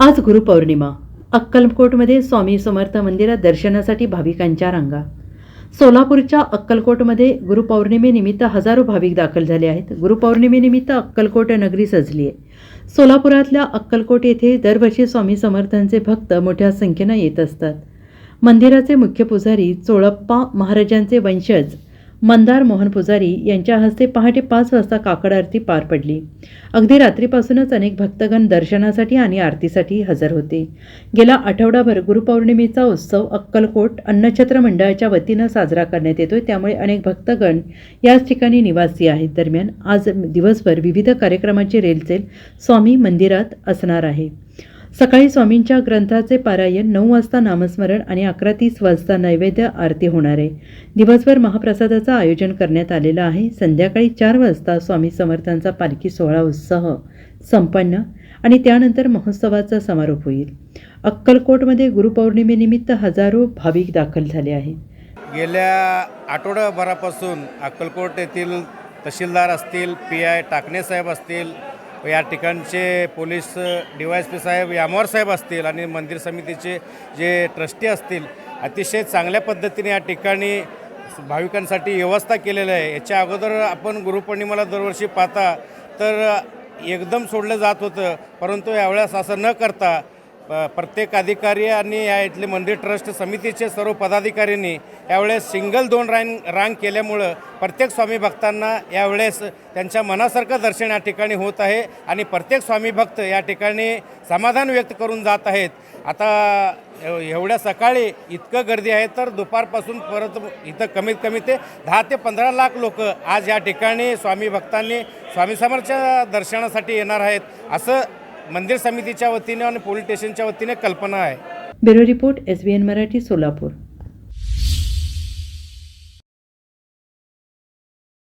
आज गुरुपौर्णिमा. अक्कलकोटमध्ये स्वामी समर्थ मंदिरात दर्शनासाठी भाविकांच्या रांगा. सोलापूरच्या अक्कलकोटमध्ये गुरुपौर्णिमेनिमित्त हजारो भाविक दाखल झाले आहेत. गुरुपौर्णिमेनिमित्त अक्कलकोट नगरी सजली आहे. सोलापुरातल्या अक्कलकोट येथे दरवर्षी स्वामी समर्थांचे भक्त मोठ्या संख्येनं येत असतात. मंदिराचे मुख्य पुजारी चोळप्पा महाराजांचे वंशज मंदार मोहन पुजारी यांच्या हस्ते पहाटे पाच वाजता काकड आरती पार पडली. अगदी रात्रीपासूनच अनेक भक्तगण दर्शनासाठी आणि आरतीसाठी हजर होते. गेला आठवडाभर गुरुपौर्णिमेचा उत्सव अक्कलकोट अन्नछत्र मंडळाच्या वतीनं साजरा करण्यात येतोय. त्यामुळे अनेक भक्तगण याच ठिकाणी निवासी आहेत. दरम्यान आज दिवसभर विविध कार्यक्रमाची रेलचेल स्वामी मंदिरात असणार आहे. सकाळी स्वामींच्या ग्रंथाचे पारायण नऊ वाजता नामस्मरण आणि अकरा तीस वाजता नैवेद्य आरती होणार आहे. दिवसभर महाप्रसादाचं आयोजन करण्यात आलेलं आहे. संध्याकाळी चार वाजता स्वामी समर्थांचा पालखी सोहळा उत्साह संपन्न आणि त्यानंतर महोत्सवाचा समारोप होईल. अक्कलकोटमध्ये गुरुपौर्णिमेनिमित्त हजारो भाविक दाखल झाले आहेत. गेल्या आठवड्याभरापासून अक्कलकोट येथील तहसीलदार असतील पी आय टाकणे साहेब असतील या ठिकाणचे police D Y S P साहेब यामोर साहेब असतील आणि मंदिर समितीचे जे ट्रस्टी असतील अतिशय चांगल्या पद्धतीने या ठिकाणी भाविकांसाठी व्यवस्था केलेली आहे. याच्या अगोदर आपण गुरुपौर्णिमेला दरवर्षी पाहता तर एकदम सोडलं जात होतं परंतु यावेळेस असं न करता प्रत्येक अधिकारी आणि या इथले मंदिर ट्रस्ट समितीचे सर्व पदाधिकाऱ्यांनी यावेळेस सिंगल दोन रांग रांग केल्यामुळं प्रत्येक स्वामी भक्तांना यावेळेस त्यांच्या मनासारखं दर्शन या ठिकाणी होत आहे आणि प्रत्येक स्वामी भक्त या ठिकाणी समाधान व्यक्त करून जात आहेत. आता एवढ्या सकाळी इतकं गर्दी आहे तर दुपारपासून परत इथं कमीत कमी ते दहा ते पंधरा लाख लोक आज या ठिकाणी स्वामी भक्तांनी स्वामी समर्थच्या दर्शनासाठी येणार आहेत. असं मंदिर समितीच्या वतीने आणि पोलीस स्टेशनच्या वतीने कल्पना आहे. Bureau report S B N Marathi Solapur.